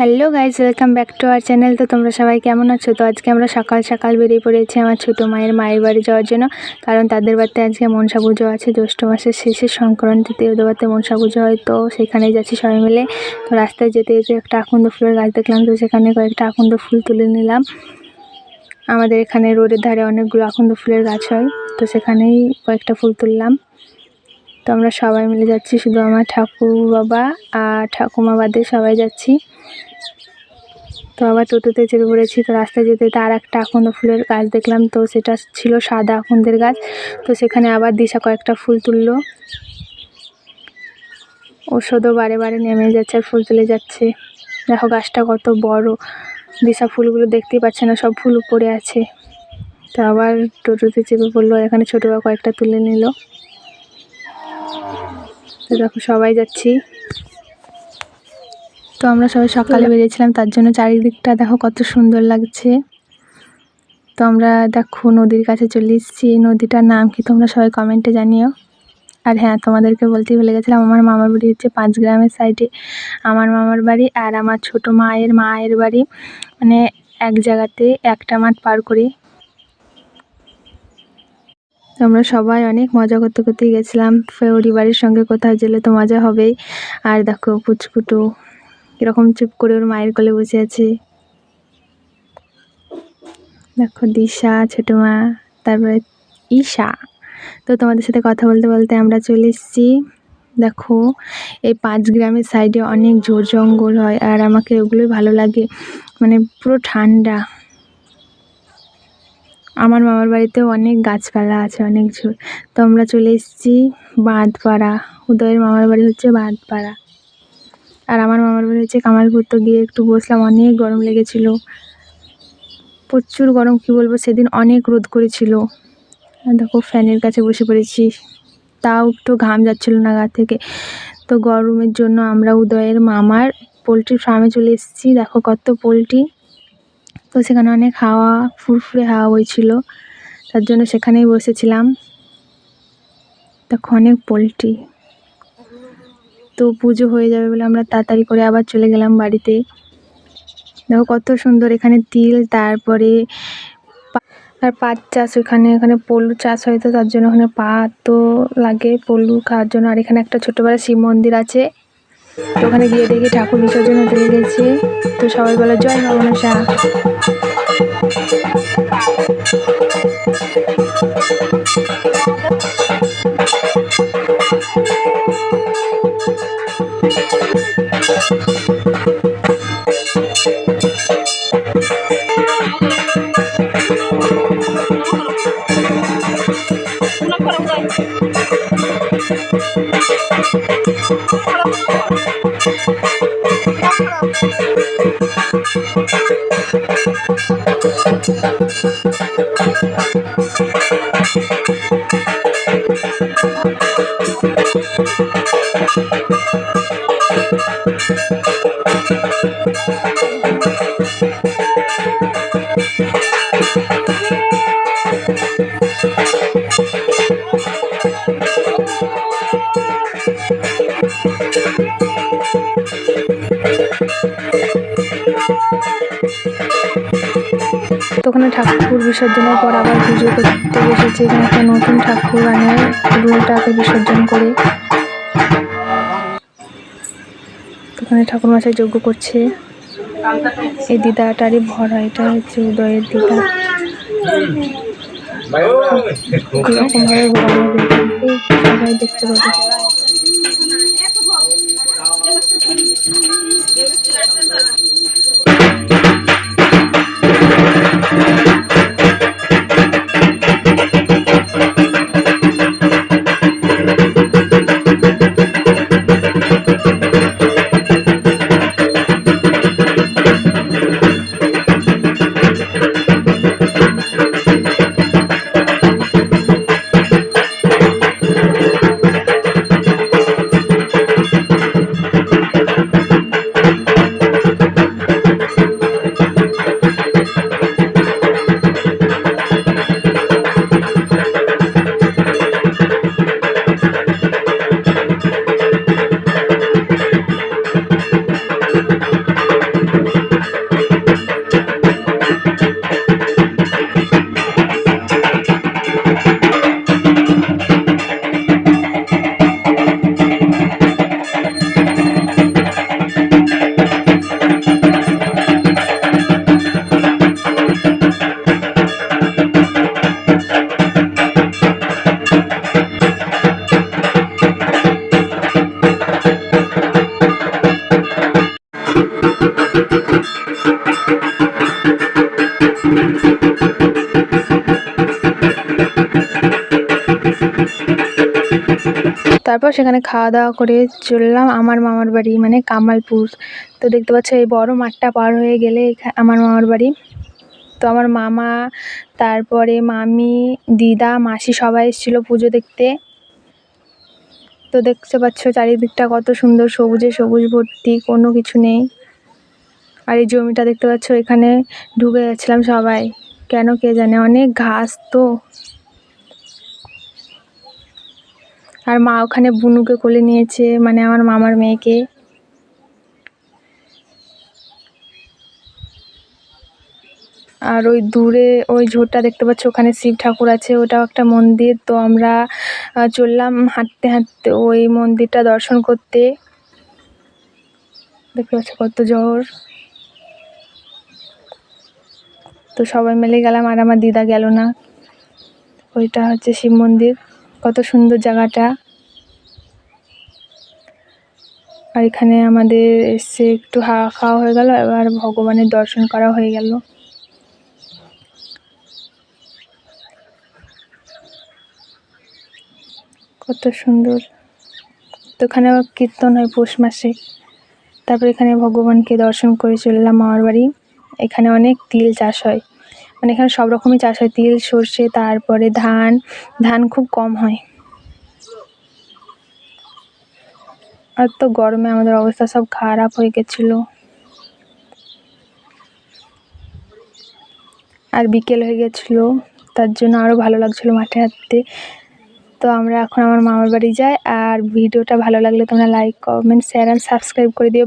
Hello guys welcome back to our channel. তো তোমরা সবাই কেমন আছো? তো আজকে আমরা সকাল সকাল বেরিয়ে পড়েছি আমার ছোটো মায়ের মায়ের বাড়ি যাওয়ার জন্য। কারণ তাদের বাড়িতে আজকে মনসা পুজো আছে। জ্যৈষ্ঠ মাসের শেষে সংক্রান্তিতে ওদের বাড়িতে মনসা পুজো হয়। তো সেখানেই যাচ্ছি সবাই মিলে। তো রাস্তায় যেতে যেতে একটা আকন্দ ফুলের গাছ দেখলাম। তো সেখানে কয়েকটা আকন্দ ফুল তুলে নিলাম। আমাদের এখানে রোডের ধারে অনেকগুলো আকন্দ ফুলের গাছ হয়। তো সেখানেই কয়েকটা ফুল তুললাম। তো আমরা সবাই মিলে যাচ্ছি, শুধু আমার ঠাকুর বাবা আর ঠাকুমা বাদে সবাই যাচ্ছি। তো আবার টোটোতে চেপে পড়েছি, তো রাস্তায় যেতে যেতে আর একটা আকন্দ ফুলের গাছ দেখলাম, তো সেটা ছিল সাদা আকন্দের গাছ। তো সেখানে আবার দিশা কয়েকটা ফুল তুললো। ওষুধও বারে বারে নেমে যাচ্ছে আর ফুল তুলে যাচ্ছে। দেখো গাছটা কত বড়, দিশা ফুলগুলো দেখতেই পাচ্ছে না, সব ফুল উপরে আছে। তো আবার টোটোতে চেপে পড়ল, এখানে ছোটো কয়েকটা তুলে নিল। তো দেখো, সবাই যাচ্ছি। তো আমরা সবাই সকালে বেরিয়েছিলাম, তার জন্য চারিদিকটা দেখো কত সুন্দর লাগছে। তো আমরা দেখো নদীর কাছে চলে এসেছি। এই নদীটার নাম কি তোমরা সবাই কমেন্টে জানিও। আর হ্যাঁ তোমাদেরকে বলতেই ভুলে গেছিলাম, আমার মামার বাড়ি হচ্ছে পাঁচ গ্রামের সাইডে আমার মামার বাড়ি আর আমার ছোট মায়ের মায়ের বাড়ি। মানে এক জায়গাতে একটা মাঠ পার করে আমরা সবাই অনেক মজা করতে করতে গেছিলাম। ফেউরি বাড়ির সঙ্গে কোথাও গেলে তো মজা হবেই। আর দেখো পুচকুটু এরকম চুপ করে ওর মায়ের কোলে বসে আছে। দেখো দিশা, ছোটো মা, তারপরে ঈশা। তো তোমাদের সাথে কথা বলতে বলতে আমরা চলে এসেছি। দেখো এই পাঁচ গ্রামের সাইডে অনেক ঝোড় জঙ্গল হয় আর আমাকে ওগুলোই ভালো লাগে। মানে পুরো ঠান্ডা। আমার মামার বাড়িতেও অনেক গাছপালা আছে, অনেক ঝোড় তো আমরা চলে এসেছি বাঁধপাড়া। উদয়ের মামার বাড়ি হচ্ছে বাঁধপাড়া। আর আমার মামার বাড়ি হচ্ছে কামালপুর। তো গিয়ে একটু বসলাম, অনেক গরম লেগেছিল। প্রচুর গরম, কি বলব, সেদিন অনেক রোদ করেছিল। দেখো, ফ্যানের কাছে বসে পড়েছি। তাও একটু ঘাম যাচ্ছিল না গা থেকে। তো গরমের জন্য আমরা উদয়ের মামার পোলট্রির ফার্মে চলে এসেছি। দেখো কত পোলট্রি। তো সেখানে অনেক হাওয়া, ফুরফুরে হাওয়া বইছিল। তার জন্য সেখানেই বসেছিলাম। দেখো, অনেক পোলট্রি। তো পুজো হয়ে যাবে বলে আমরা তাড়াতাড়ি করে আবার চলে গেলাম বাড়িতে। দেখো, কত সুন্দর এখানে তিল, তারপরে আর পাট চাষ ওখানে, এখানে পলু চাষ হয় তো তার জন্য ওখানে পাট তো লাগে, পলু খাওয়ার জন্য। আর এখানে একটা ছোটোবেলা শিব মন্দির আছে। তো ওখানে গিয়ে দেখি ঠাকুর বিসর্জন হতে লেগেছে তো সবাই বলে জয় মা মনসা তো ওখানে ঠাকুর বিসর্জনের পর আবার পুজো করতে বসেছে এখানে একটা নতুন ঠাকুর আনে, রুলটাকে বিসর্জন করে। ওখানে ঠাকুর মাসায় যজ্ঞ করছে। এই দিদাটারই ভরা, এটা হচ্ছে উদয়ের দিদা। এরকম ভাবে ঘোরানো সবাই দেখতে পাবে। তারপর সেখানে খাওয়া দাওয়া করে চললাম আমার মামার বাড়ি মানে কামালপুর। তো দেখতে পাচ্ছ এই বড় মাঠটা পার হয়ে গেলে আমার মামার বাড়ি। তো আমার মামা, তারপরে মামি, দিদা, মাসি সবাই এসেছিল পুজো দেখতে। তো দেখতে পাচ্ছ চারিদিকটা কত সুন্দর সবুজে সবুজ ভর্তি, কোনো কিছু নেই। আর এই জমিটা দেখতে পাচ্ছ এখানে ঢুকে গেছিলাম সবাই। কেন কে জানে, অনেক ঘাস তো। আর মা ওখানে বুনুকে কোলে নিয়েছে মানে আমার মামার মেয়েকে। আর ওই দূরে ওই ঝোড়টা দেখতে পাচ্ছ, ওখানে শিব ঠাকুর আছে, ওটাও একটা মন্দির। তো আমরা চললাম হাঁটতে হাঁটতে ওই মন্দিরটা দর্শন করতে। দেখতে পাচ্ছ কত জোর। তো সবাই মিলে গেলাম আর আমার দিদা গেল না। ওইটা হচ্ছে শিব মন্দির। কত সুন্দর জায়গাটা। আর এখানে আমাদের এসে একটু হাওয়া খাওয়া হয়ে গেল, এবার ভগবানের দর্শন করা হয়ে গেল। কত সুন্দর। তো এখানে কীর্তন হয় পৌষ মাসে। তারপর এখানে ভগবানকে দর্শন করে চললাম মামার বাড়ি। এখানে অনেক তিল চাষ হয়। মানে এখানে সব রকমই চাষ হয়, তিল, সর্ষে, তারপরে ধান ধান খুব কম হয়। আর তো গরমে আমাদের অবস্থা সব খারাপ হয়ে গেছিল। আর বিকেল হয়ে গেছিল, তার জন্য আরও ভালো লাগছিল মাঠে হাঁটতে। তো আমরা এখন আমার মামার বাড়ি যাই, আর ভিডিওটা ভালো লাগলে তোমরা like comment share and subscribe করে দিও।